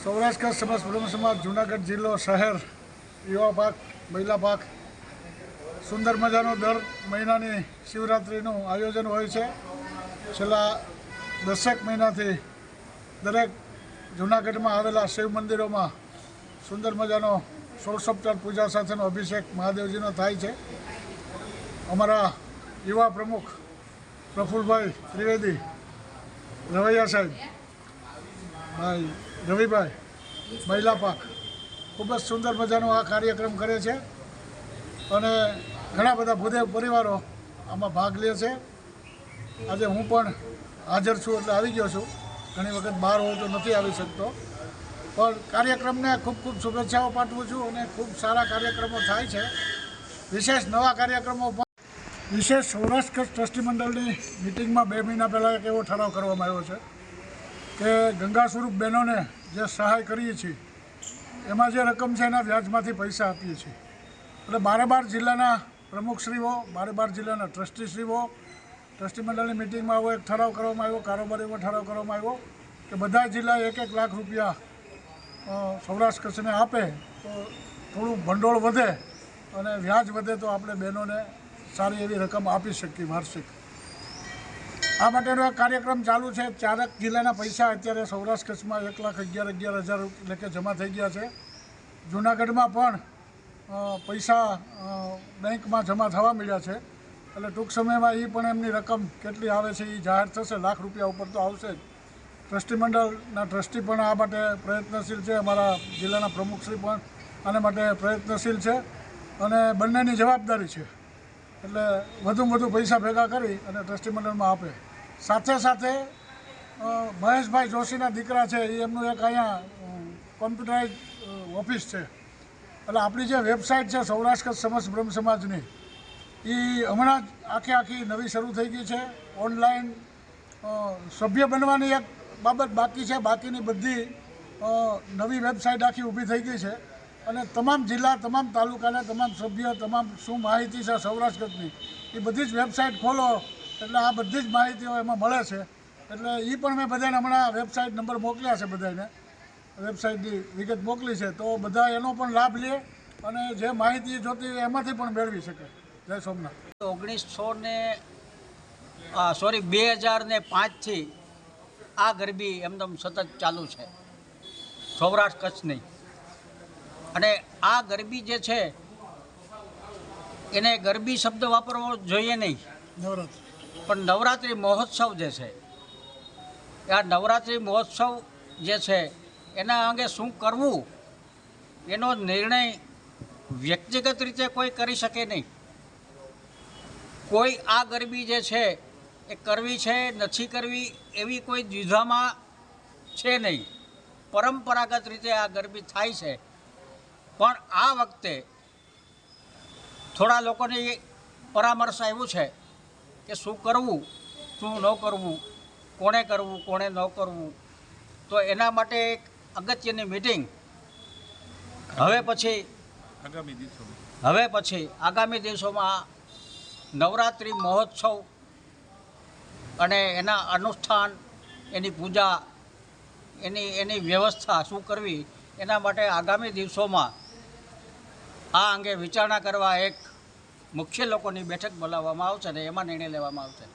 સૌરાષ્ટ્ર કચ્છ સમાજ બ્રહ્મ સમાજ, જુનાગઢ જિલ્લો, શહેર, યુવા પાક, મહિલા પાક, સુંદર મજાનો દર મહિનાની શિવરાત્રિનું આયોજન હોય છે. છેલ્લા દસેક મહિનાથી દરેક જુનાગઢમાં આવેલા શિવ મંદિરોમાં સુંદર મજાનો સોળસોપચાર પૂજા સાથેનો અભિષેક મહાદેવજીનો થાય છે. અમારા યુવા પ્રમુખ પ્રફુલભાઈ ત્રિવેદી, રવૈયા સાહેબ ભાઈ, રવિભાઈ, મહિલા પાક. ખૂબ જ સુંદર મજાનો આ કાર્યક્રમ કરે છે. અને ઘણા બધા ભૂદેવ પરિવારો આમાં ભાગ લે છે. આજે હું પણ હાજર છું એટલે આવી ગયો છું. ઘણી વખત બહાર હોઉં તો નથી આવી શકતો. પણ કાર્યક્રમને ખૂબ ખૂબ શુભેચ્છાઓ પાઠવું છું અને ખૂબ સારા કાર્યક્રમો થાય છે. વિશેષ નવા કાર્યક્રમો પણ વિશેષ સૌરાષ્ટ્ર ટ્રસ્ટી મંડળની મિટિંગમાં બે મહિના પહેલાં એક એવો ઠરાવ કરવામાં આવ્યો છે. કે ગંગા સ્વરૂપ બહેનોને જે સહાય કરીએ છીએ, એમાં જે રકમ છે એના વ્યાજમાંથી પૈસા આપીએ છીએ. એટલે બારે બાર જિલ્લાના પ્રમુખશ્રીઓ બારે બાર જિલ્લાના ટ્રસ્ટીશ્રીઓ ટ્રસ્ટી મંડળની મિટિંગમાં આવો, એક ઠરાવ કરવામાં આવ્યો, કારોબાર એવો ઠરાવ કરવામાં આવ્યો, કે બધા જિલ્લાએ એક એક લાખ રૂપિયા સૌરાષ્ટ્ર કચ્છને આપે, તો થોડું ભંડોળ વધે અને વ્યાજ વધે તો આપણે બહેનોને સારી એવી રકમ આપી શકીએ વાર્ષિક. આ માટેનો એક કાર્યક્રમ ચાલુ છે. ચારક જિલ્લાના પૈસા અત્યારે સૌરાષ્ટ્ર કચ્છમાં એક લાખ અગિયાર અગિયાર હજાર લેખે જમા થઈ ગયા છે. જૂનાગઢમાં પણ પૈસા બેંકમાં જમા થવા મળ્યા છે. એટલે ટૂંક સમયમાં એ પણ એમની રકમ કેટલી આવે છે એ જાહેર થશે. લાખ રૂપિયા ઉપર તો આવશે જ. ટ્રસ્ટી મંડળના ટ્રસ્ટી પણ આ માટે પ્રયત્નશીલ છે. અમારા જિલ્લાના પ્રમુખશ્રી પણ આના માટે પ્રયત્નશીલ છે. અને બંનેની જવાબદારી છે. એટલે વધુમાં વધુ પૈસા ભેગા કરી અને ટ્રસ્ટી મંડળમાં આપે. સાથે સાથે મહેશભાઈ જોશીના દીકરા છે એમનું એક અહીંયા કોમ્પ્યુટરાઇઝ ઓફિસ છે. એટલે આપણી જે વેબસાઇટ છે, સૌરાષ્ટ્ર સમસ્ત બ્રહ્મ સમાજની એ હમણાં જ આખી આખી નવી શરૂ થઈ ગઈ છે. ઓનલાઈન સભ્ય બનવાની એક બાબત બાકી છે. બાકીની બધી નવી વેબસાઇટ આખી ઊભી થઈ ગઈ છે. અને તમામ જિલ્લા, તમામ તાલુકાના, તમામ સભ્ય, તમામ શું માહિતી છે સૌરાષ્ટ્રની એ બધી જ વેબસાઇટ ખોલો. એટલે આ બધી જ માહિતીઓ એમાં મળે છે. એટલે એ પણ મેં બધાને હમણાં વેબસાઇટ નંબર મોકલ્યા છે બધાને વેબસાઇટની વિગત મોકલી છે. તો બધા એનો પણ લાભ લે અને જે માહિતી જોતી એમાંથી પણ મેળવી શકે. જય સોમનાથ. ઓગણીસો ને સોરી બે હજાર ને પાંચથી આ ગરબી એમદમ સતત ચાલુ છે. સૌરાષ્ટ્ર કચ્છની અને આ ગરબી જે છે એને ગરબી શબ્દ વાપરવો જોઈએ નહીં. નવરાત્રિ. પણ નવરાત્રિ મહોત્સવ જે છે આ નવરાત્રિ મહોત્સવ જે છે, એના અંગે શું કરવું, એનો નિર્ણય વ્યક્તિગત રીતે કોઈ કરી શકે નહીં. કોઈ આ ગરબી જે છે, એ કરવી છે, નથી કરવી, એવી કોઈ દ્વિધામાં છે નહીં. પરંપરાગત રીતે આ ગરબી થાય છે. પણ આ વખતે થોડા લોકોની પરામર્શ આવ્યું છે કે શું કરવું શું ન કરવું કોણે કરવું કોણે ન કરવું. તો એના માટે એક અગત્યની મિટિંગ હવે પછી આગામી દિવસો હવે પછી આગામી દિવસોમાં નવરાત્રિ મહોત્સવ અને એના અનુષ્ઠાન એની પૂજા એની એની વ્યવસ્થા શું કરવી એના માટે આગામી દિવસોમાં આ અંગે વિચારણા કરવા એક મુખ્ય લોકોની બેઠક બોલાવવામાં આવશે અને એમાં નિર્ણય લેવામાં આવશે.